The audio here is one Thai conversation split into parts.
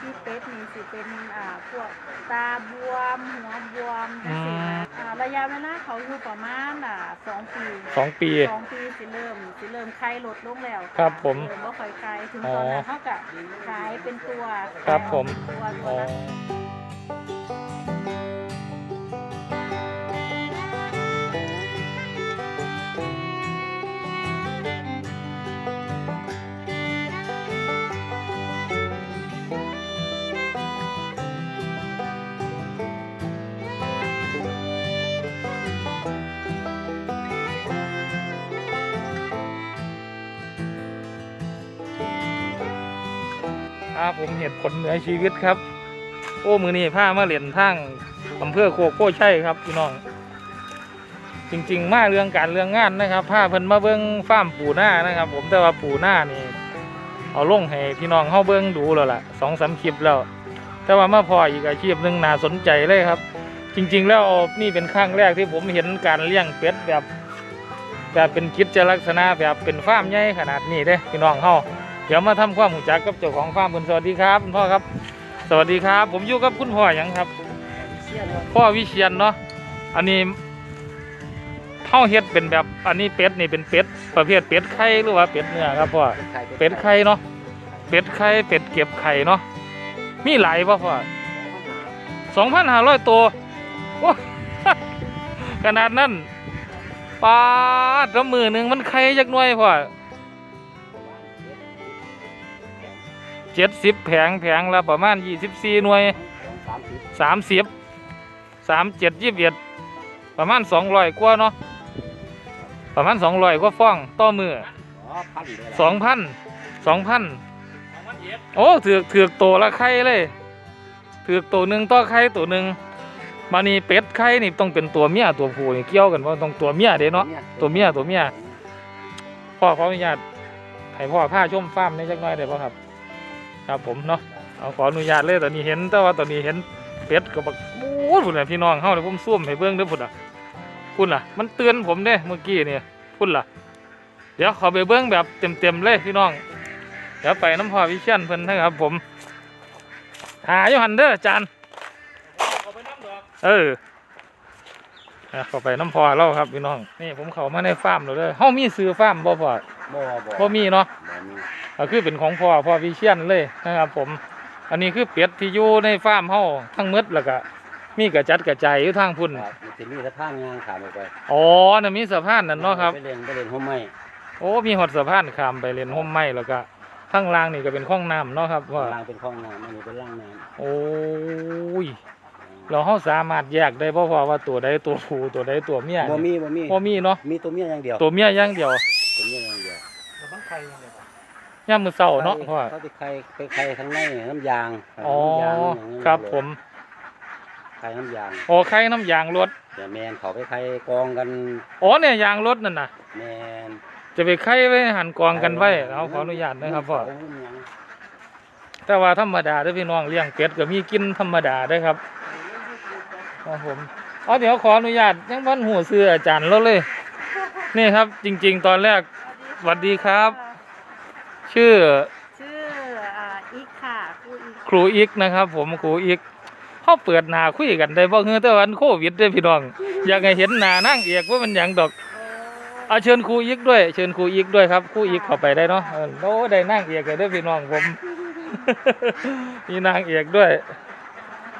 ที่เป็ดนี่สิเป็นอ่าพวกตาบวม หัวบวมจังซี่นะอ่าระยะเวลาเขาอยู่ประมาณอ่าสองปีสองปี สองปีสิเริ่มสิเริ่มไข้ลดลงแล้วะครับผมเริ่มบ่ค่อยไข้ถึงอ๋อตอนนั้นเท่ากับขายเป็นตัวครับผม ตัวตัอ๋วอละอ่าผมเหตุผลเหนือชีวิตครับ โอ้มือนี้ผ้ามาเหรียญทางอำเภอโคกโคชัยครับพี่น้อง จริง ๆ มาเรื่องการเรื่องงานนะครับผ้าเพิ่นมาเบิ้งฟ้าร์มปูหน้านะครับ ผมแต่ว่าปูหน้านี่เอาลงให้พี่น้องเฮาเบิ้งดูแล้วล่ะสองสามคลิปแล้ว แต่ว่ามาพออีกอาชีพหนึ่งน่าสนใจเลยครับ จริง ๆ แล้วนี่เป็นครั้งแรกที่ผมเห็นการเลี้ยงเป็ดแบบแบบเป็นกิจลักษณะแบบเป็นฟาร์มใหญ่ขนาดนี้เด้พี่น้องเฮา เดี๋ยวมาทำความรู้จักกับเจ้าของฟาร์มเพิ่นสวัสดีครับคุณพ่อครับ สวัสดีครับ ผมอยู่กับคุณพ่อหยังครับ พ่อวิเชียนเนาะอันนี้เฮาเฮ็ดเป็นแบบอันนี้เป็ดนี่เป็นเป็ดประเภทเป็ดไข่หรือว่าเป็ดเนื้อครับพ่อเป็ดไข่เนาะเป็ดไข่เป็ดเก็บไข่เนาะมีหลายป่ะพ่อสองพันห้าร้อยตัวขนาดนั้นปาดแล้วมือหนึ่งมันไข่จักหน่วยพ่อ เจ็ดสิบแผงแผงละประมาณยี่สิบสี่หน่วยสามสิบสามเจ็ดยี่สิบเอ็ดประมาณสองร้อยกว่าเนาะประมาณสองร้อยกว่าฟองต่อมือสองพันสองพันโอ้ถือกถือกตัวละไข่เลยถือกตัวหนึ่งต่อไข่ตัวหนึ่งมานี่เป็ดไข่นี่ต้องเป็นตัวเมียตัวผู้นี่เกี่ยวกันว่าต้องตัวเมียเด้เนาะตัวเมียตัวเมียพ่อขออนุญาตให้พ่อพาชมฟาร์มในจักหน่อยได้ป่ะครับ ครับผมเนาะเอาขออนุญาตเลยตอนนี้เห็นแต่ว่าตอนนี้เห็นเป็ดกับบักโอ้ยพุ่นน่ะพี่น้องเฮาเลยผมซุ่มให้เบิ่งเด้อพุ่นน่ะพุ่นน่ะ มันเตือนผมเด้เมื่อกี้นี่พุ่นล่ะ เดี๋ยวขอไปเบิ่งแบบเต็มๆเลยพี่น้องเดี๋ยวไปน้ำพอวิเชียนเพิ่นนะครับผมหาอยู่หันเด้อจารย์เออเข้าไปน้ำพอเราครับพี่น้องนี่ผมเข้ามาในฟาร์มแล้วเด้อเฮามีซื้อฟาร์มบ่พอ บ่บ่บ่มีเนาะบ่มีก็คือเป็นของพ่อพ่อวิเชียนเลยนะครับ ผม อันนี้คือเป็ดที่อยู่ในฟาร์มเฮาทั้งหมดแล้วก็มีกระจัดกระจายอยู่ทางพุ่นครับมันจะมีสะพานงานขามออกไปอ๋อน่ะมีสะพานนั่นเนาะครับ ไปเล่นไปเล่นห้องไม้โอ้มีหอดสะพานข้ามไปเล่นห่มไม้แล้วก็ข้างล่างนี่ก็เป็นคลองน้ำเนาะครับว่าล่างเป็นห้องน้ำอันนี้เป็นล่างน้โอ้ยำเราเฮาสามารถแยกได้เพราะว่าตัวใดตัวผู้ตัวใดตัวเมียบ่มีบ่มีบ่มีเนาะมีตัวเมียอย่างเดียวตัวเมียอย่างเดียวตัวเมียอย่างเดี ยวย่ามมื้อเช้าเนาะพ่อเขาไปไข่ไปไข่ข้างในน้ำยางอ๋อน้ำยางอย่างนี้ครับผมไข่น้ำยางโอ้ไข่น้ำยางรถแต่แมนเขาไปไข่กองกันอ๋อเนี่ยยางรถนั่นน่ะแมนจะไปไข่ไว้หันกองกันไว้เอาขออนุญาตนะครับพ่อเขาหุ้มหยังแต่ว่าธรรมดาเด้อพี่น้องเลี้ยงเป็ดก็มีกินธรรมดาเด้อครับครับผมเอาเดี๋ยวขออนุญาตยังพันหัวเสื้ออาจารย์เราเลย นี่ครับจริง ๆ ตอนแรกสวัสดีครับ ชื่อชื่ออ่าอีกค่ะผู้อีกครูอีกนะครับ ผมครูอีกเขาเปิดหน้าคุยกันได้บ่เฮือแต่วันโควิดเด้อพี่น้องอยากให้เห็นหน้านางเอกว่ามันหยังดอกเอาเชิญครูอีกด้วย เชิญครูอีกด้วยครับครูอีกเข้าไปได้เนาะเออโอ้ได้นางเอกเลยเด้อพี่น้องผม มีนางเอกด้วย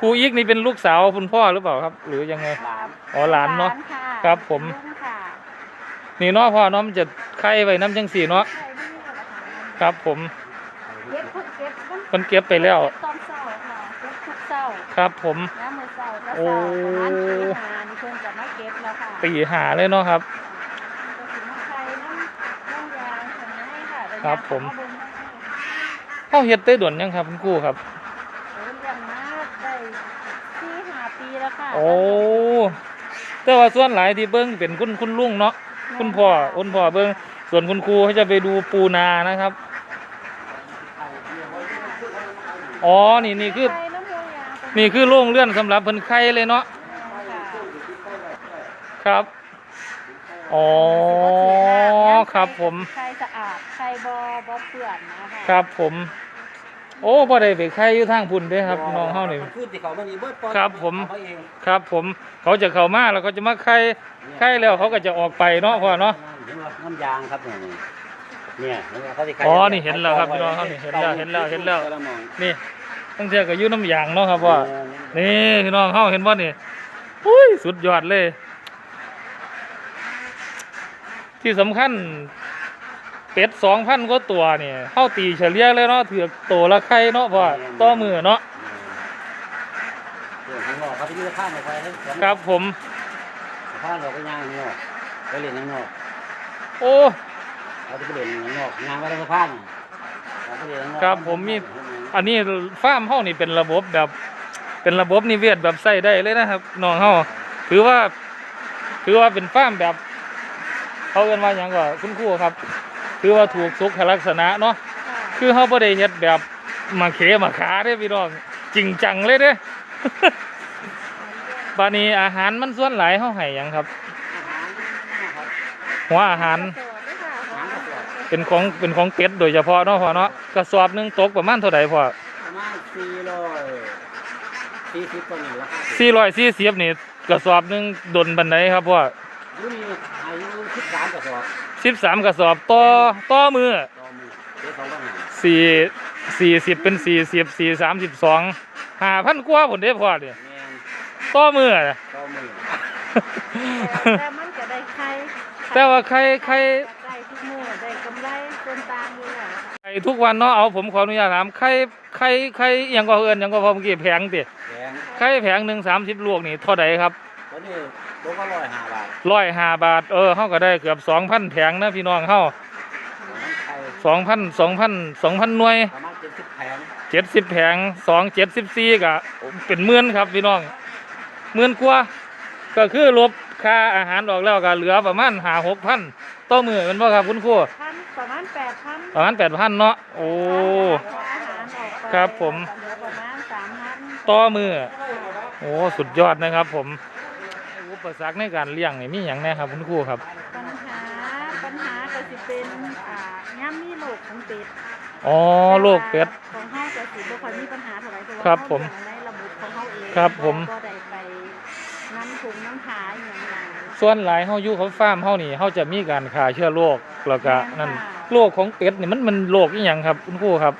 ครูอีกนี่เป็นลูกสาวคุณพ่อหรือเปล่าครับ หรือยังไง หลานอ๋อหลานเนาะค่ครับผม ลุงค่ะนี่เนาะพ่อเนาะมันจะไข่ไว้น้ำจังสีเนาะใช่ ครับผมเก็บเพิ่งเก็บมันมันเก็บไปแล้ว เก็บตอนเช้าค่ะเก็บทุกเช้าครับผม น้ำมือเช้าก็โอ้เช้าประมาณตีห้านี่เพิ่นจะมาเก็บแล้วค่ะตีหาเลยเนาะครับ ก็สิมาไข่น้ำน้ำยางข้างในค่ะแต่ครับยางผม เอาเบิ่งมาให้เข้าเฮ็ดได้ด่วนยังครับคุณครูครับเออเลี้ยงมาได้สี่ห้าปีแล้วค่ะโอ้แต่ว่าส่วนหลายที่เบิ้งเป็นคุณคุณลุงเนาะคุณพ่อคุณพ่อเบิ้ง ส่วนคุณครูเขาจะไปดูปูนานะครับ อ๋อ นี่นี่คือไข่น้ำยางนี่คือโรงเลื่อนสำหรับเพิ่นไข่เลยเนาะ ครับ อ๋อ ครับผม ไข่สะอาด ไข่บอบอเปื่อนนะคะครับผมมโอ้บ่ได้ไปไข่อยู่ทางพุ่นเด้ครับพี่น้องเฮานี่คือที่เขามันนี่เบิดปล่อยครับผมเขาเองครับผม เขาจะเข้ามาแล้วก็จะมาไข่ไข่แล้วเขาก็จะออกไปเนาะพ่อเนาะ เห็นว่าน้ำยางครับเนี่ยเนี่ยเนี่ยเขาสิไข่อ๋อนี่เห็นแล้วครับพี่น้องครับนี่เห็นแล้วเห็นแล้วเห็นแล้วต่ะมองนี่ตั้งแต่ก็อยู่น้ำยางเนาะครับว่าเออนี่พี่น้องเฮาเห็นบ่นี่อุ้ยสุดยอดเลย ที่สำคัญเป็ดสองพันกว่าตัวเนี่ยเฮาตีเฉลี่ยเลยเนาะถือตัวละไข่เนาะพ่อต่อมือเนาะเดี๋ยวข้างนอกเขาจะมีข้างในไฟให้ครับผมข้างเราก็ย่างข้างนอกไปเล่นข้างนอก โอ้เขาจะไปเล่นข้างนอกย่างไปทางสะพานเราไปเล่นข้างนอกครับผมมี อันนี้ฟาร์มเฮานี่เป็นระบบแบบ เป็นระบบนิเวศแบบใส่ได้เลยนะครับน้องเฮาถือว่า ถือว่าเป็นฟาร์มแบบ เขาเรียกว่าหยังก็คุณครูครับคือว่าถูกสุขลักษณะเนาะค่ะคือเขาบ่ได้เฮ็ดแบบมาเขมาขาเด้พี่น้องจริงจังเลยเด้บานี้อาหารมันส่วนหลายเฮาให้หยังครับ หัวอาหารสวัสดีค่ะขอเป็นของเป็นของเป็ดโดยเฉพาะเนาะพ่อเนาะกระสอบหนึงตกประมาณเท่าใดพ่อประมาณสี่ร้อยสี่สิบตัวนี่ราคา440นี่กระสอบหนึงดนบันไดครับพ่อรุ่นนี้อายุสิบสามกระสอบ13กระสอบต่อต่อมือต่อมือเดี๋ยวสองต้องหา4 40เป็น40 4 32 5,000กว่าพุ่นเด้พ่อเด้แมนต่อมือน่ะ ต่อมือแต่มันก็ได้ไข่ แต่ว่าใครใครได้ทุกมื้อได้กำไรส่วนต่างอยู่ค่ะไข่ทุกวันเนาะเอาผมขออนุญาตถามไข่ไข่ไข่อิหยังก็เอินหยังก็พอเมื่อกี้แผงติแพงไข่แผงหนึ่งสามสิบลูกนี่เท่าใดครับ ตัวนี้ตัวก็ร้อยห้าบาทร้อยห้าบาทเออเฮาก็ได้เกือบสองพันแผงนะพี่น้องเฮามันไข่สองพันสองพันสองพันหน่วยประมาณเจ็ดสิบแพงเจ็ดสิบแผงสองเจ็ดสิบสี่ก็เป็นหมื่นครับพี่น้องหมื่นกว่าก็คือลบ ค่าอาหารออกแล้วก็เหลือประมาณห้าหกพันต่อมือแมันบ่ครับคุณครูพันประมาณแปดพันประมาณแปดพันเนาะโอ้ อาหารออกไปครับผม เหลือประมาณสามพันต่อมือโอ้สุดยอดนะครับ ผมอุปสรรคในการเลี้ยงนี่มีอย่างแน่ครับคุณครูครับ ปัญหาปัญหาก็สิเป็นอ่าย่ำมีโรคของเป็ดอ๋อโรคเป็ด ของเฮาก็สิบ่ค่อยมีปัญหาเท่าไหร่เพราะว่าครับเฮาผมเลี้ยงในระบบของเฮาเองครับผมก็ได้ไปน้ำ ถุงน้ำหาอหย่างไร ส่วนหลายเฮาอยู่เขาฟาร์มเฮานี่เฮาจะมีการฆ่าเชื้อโรคแล้วก็นั่นโรคของเป็ดนี่มันมันโรคอีหยังครับคุณครูครับ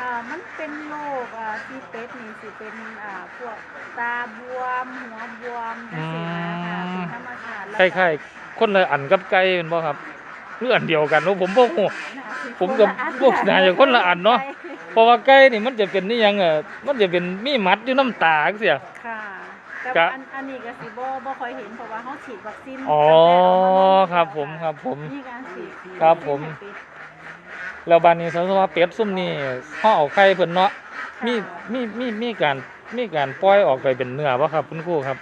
อ่ามันเป็นโรคอ่าที่เป็ดนี่สิเป็นอ่าพวกตาบวม หัวบวมจังซี่นะคะอืม เป็นธรรมชาติคล้ายๆคนละอันกับไก่เป็นบ่ครับหรืออันเดียวกันเนาะผมบ่ฮู้ๆผมกับพวกน่าจะคนละอันเนาะ เพราะว่าไก่นี่มันจะเป็นนี่ยังเอ่อมันจะเป็นมีหมัดอยู่น้ำตาจังซี่ค่ะ แต่กะว่าอันอันนี้ก็สิบ่บ่ค่อยเห็นเพราะว่าเฮาฉีดวัคซีนอ๋อตั้งแต่ครับเอาาผมครับผมมีการฉีดครับผม แล้วบานนี้สมมติว่าเป็ดซุ่มนี่เฮาเอาไข่เพิ่นเนาะมีมีมีมีการมีการปล่อยออกไปเป็นเนื้อบ่ครับคุณครูครับ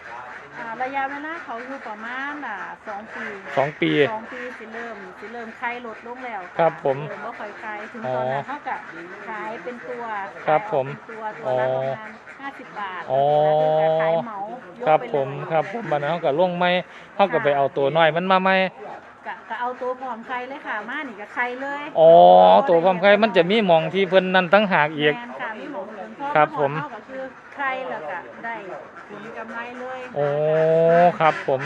อ่าระยะเวลาเขาอยู่ประมาณอ่าสองปีสองปีสองปีสิเริ่มสิเริ่มไข่ลดลงแล้วะครับผมเริ่บ่ค่อยไข่ถึงอ๋อตอนนั้นเท่ากับขายเป็นตัวครับขายออกผมเป็นตัวตัวละประมาณ ห้าสิบบาทอ๋อ ขายเหมายกครับไปเลยผมครับผมบัดนั้นเฮาก็ลงไม้เฮาก็ไปเอาตัวน้อยมันมาใหม่กะกะเอาตัวพร้อมไข่เลยค่ะมานี่ก็ไข่เลยอ๋อตัวความไข่มันจะมีหม่องที่เพิ่นนั่นตั้งหากอีก แม่นค่ะมีหมองถึงพ่อครับผมเท่าก็คือไข่แล้วก็ได้ผลกำไรเลยโอ้ครับผม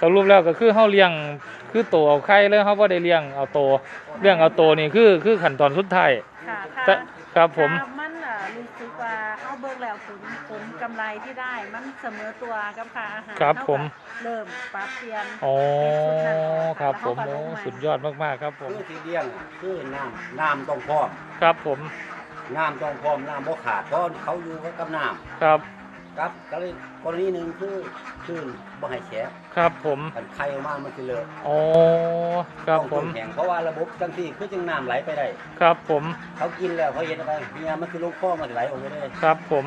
สรุปแล้วก็คือเฮาเลี้ยงคือตัวเอาไข่เลยเฮาบ่ได้เลี้ยงเอาตัวเลี้ยงเอาตัวนี่คือคือขั้นตอนสุดท้ายค่ะแต่ค่ะครับผม ถ้ามันอะ รู้สึกว่าเอาเบิกแล้วผลผลกำไรที่ได้มันเสมอตัวกับค่าอาหารครับเท่ากัผม เริ่มปรับเปลี่ยนอ๋อเป็นชุดนั้นครับผมแล้วโอ้เขาก็ลงใหม่สุดยอดมากๆครับผมคือที่เลี้ยงคือน้ำน้ำต้องพร้อม ครับผมน้ำต้องพร้อมน้ำบ่ขาดเพราะเขาอยู่กับน้ครับำ ครับก็เลยกรณีหนึ่งคือคือบ่ให้แฉะครับผมกันไข่ออกมามันสิเลอะอ๋อครับต้องผมแข็งเพราะว่าระบบจังซี่คือจังน้ำไหลไปได้ ครับผม เขากินแล้วเขาเห็นอะไรเมียมันคือลงคอมันสิไหลออกไปเลยครับผม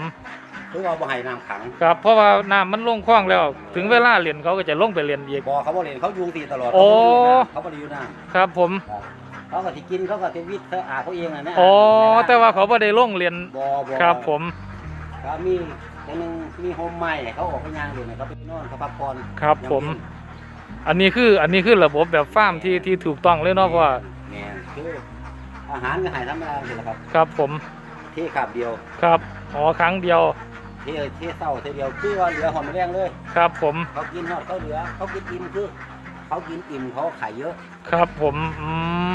คือว่าบ่ให้น้ำขัง ครับ เพราะว่าน้ำมันลงคลองแล้ว ถึงเวลาเรียนเขาก็จะลงไปเรียนอีก บ่เขาบ่เล่นเขาอยุงตีตลอด โอ้ เขาบ่ได้อยู่น้ำครับผมเขาก็สิกินเขาก็สิวิทย์เขาอาบเขาเองน่ะนะอ๋อ แต่ว่าเขาไม่ได้ลงเรียน บ่บ่ครับผม ก็มี อย่างหนึงมีโฮมใหม่เขาออกไปย่างเล่นเขาไปนอนเขาพักผ่อนครับผม อันนี้คืออันนี้คือระบบแบบฟาร์มที่ที่ถูกต้องเลยเนาะเพราะว่าแม่นคืออาหารก็ใหายธรรมดาสิล่ะครับครับผมเทขาบเดียวครับอ๋อครั้งเดียวเทเทเศร้าเทเดียวคือว่าเหลือหอมแรงเลย ครับผมเขากินหอดเขาเหลือเขากินอิ่มคือ เขากินอิ่มเขาขายเยอะครับผมอื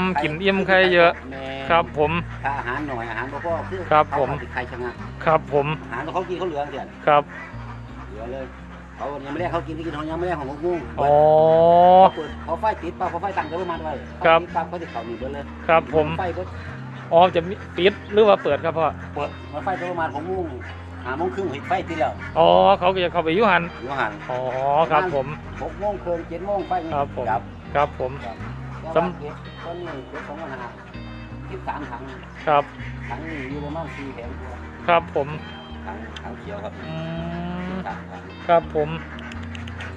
มกินอิ่มใครเยอะ แม่ครับผม ถ้าอาหารหน่อยอาหารบ่พอคือครับผม เขาเอาสิใครชะงักครับผมอาหารเขากินเขาเหลือเสียครับเหลือเลยเขายังไม่แรกเขากินที่กินเขายังไม่แรกของพวกงูอ๋อ เขาเปิดเขาไฟติดปั๊บเขาไฟตั้งเดี๋ยวประมาณไว้ครับ เขาติดปั๊บเขาติดเขาหนีเบิดเลยครับผมไฟก็อ๋อจะมีปิดหรือว่าเปิดครับพ่อเปิดมันไฟเดี๋ยวประมาณของงู หาโมงครึ่งเห็นไฟติดแล้วอ๋อเขาก็จะเข้าไปอยุหันอยู่หันอ๋อครับผม หกโมงเคินเจ็ดโมงไฟครับผม ดับครับผม สำ สำเก็บตอนนี้เก็บของปัญหาสิบสามถังครับถังนี้อยู่ประมาณสี่แผงตัวครับผมถังถังเขียวครับอืมสามถังครับผม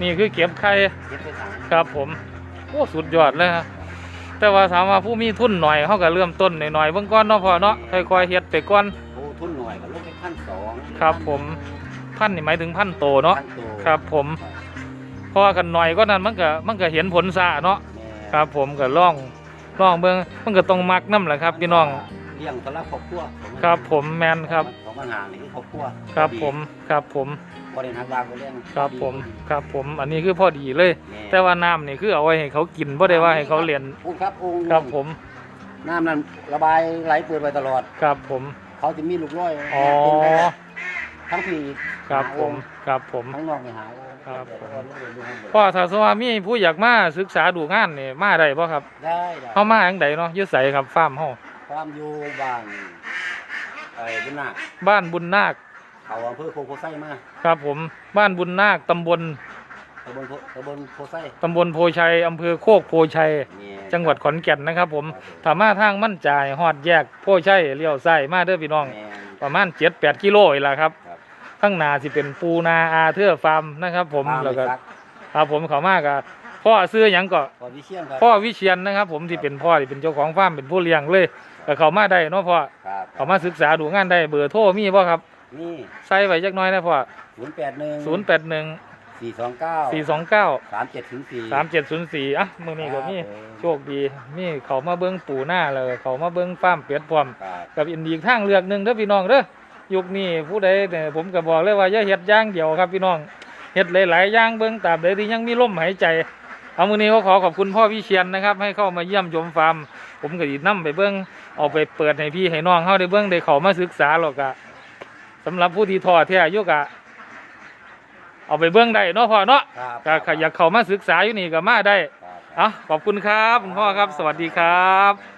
นี่คือเก็บไข่เก็บไปถังครับผมโอ้สุดยอดเลยฮะแต่ว่าถามว่าผู้มีทุนหน่อยเขาก็เริ่มต้นหน่อยๆเบื้องก้อนเนาะพ่อเนาะค่อยๆเฮ็ดไปก่อนโอ้ทุนหน่ ครับผมพันนี่หมายถึงพันโตเนาะขั้นโตครับผมเพราะว่ากันหน่อยก็นั้นมันก็มันก็เห็นผลซะเนาะแม่ครับ ผมก็ล่องล่องเบิ่งมันก็ต้องมักน้ำแหละครับ พี่น้อง เลี้ยงสำหรับครอบครัวครับผมแมนครับ ของปัญหานี่คือครอบครัวครับผมครับผมบริหารวางไปเรื่องครับผมครับผมอันนี้คือพอดีเลยแม่แต่ว่าน้ำนี่คือเอาไว้ให้เขากินบ่ได้ว่าให้เขาเรียนอุ้งครับอุ้งครับผมน้ำนั้นระบายไหลเปิดไว้ตลอด ครับผม เขาจะมีลูกร้อยอ๋อ ทั้งผีครับผมครับผมทั้งนอกไม่หายครับผมได้พ่อถ้าสมมุติว่ามีผู้อยากมาศึกษาดูงานนี่มาได้บ่ครับ ได้เฮามาจังไดเนาะอยู่ไสครับฟาร์มเฮาความอยู่บ้านไอ้บุญนาคบ้านบุญนาคเขาอำเภอโคโคไซมาครับผมบ้านบุญนาคตำบลตำบลโพตำบลโคไซตำบลโพชัย อำเภอโคกโพชัยนี่จังหวัดขอนแก่นนะครับผมถ้ามาทางมั่นใจายฮอดแยกโพชัยเลี้ยวซ้ายมาเด้อพี่น้องแม่นประมาณ7-8กิโลนี่ล่ะครับครับ ข้างหน้าสิเป็นปูนาอาเธอร์ฟาร์มนะครับผมตามแล้วก็ไปซักครับผมเขามากะพ่อซื้อหยังก็ขอวิเชียนครับพ่อวิเชียนนะครับ ผมที่เป็นพ่อที่เป็นเจ้าของฟาร์มเป็นผู้เลี้ยงเลยก็เขามาได้เนาะพ่อครับเขามาศึกษาดูงานได้เบอร์โทรมีบ่ครับนี่ใส่ไว้จักหน้อยนะพ่อศูนย์แปดหนึ่งศูนย์แปดหนึ่งสี่สองเก้าสี่สองเก้าสามเจ็ดถึงสี่สามเจ็ดศูนย์สี่อะมือนี้ก็มีโชคดีมีเขามาเบิ้งปูหน้าเลยเขามาเบิ้งฟาร์มเป็ดพร้อมครับกับอินดีอีกทางเลือกหนึ่งเด้อพี่น้องเด้อ ยุคนี้ผู้ใดเนี่ยผมก็บอกเลยว่าอย่าเฮ็ดอย่างเดียวครับพี่น้องเฮ็ดหลายๆอย่างเบิ้งตราบใดที่ยังมีลมหายใจเอามื้อนี้ก็ขอขอบคุณพ่อวิเชียนนะครับ ให้เข้ามาเยี่ยมชมฟาร์ม ผมก็สินํไปเบิ้งเอาไปเปิดให้พี่ให้น้องเฮาได้เบิ้งได้เข้ามาศึกษาหรอกอะสำหรับผู้ที่ท้อแท้อยู่กะเอาไปเบิ้งได้เนาะพ่อเนาะครับก็อยากเข้ามาศึกษาอยู่นี่ก็มาได้ครับอะขอบคุณครับคุณพ่อครับ สวัสดีครับ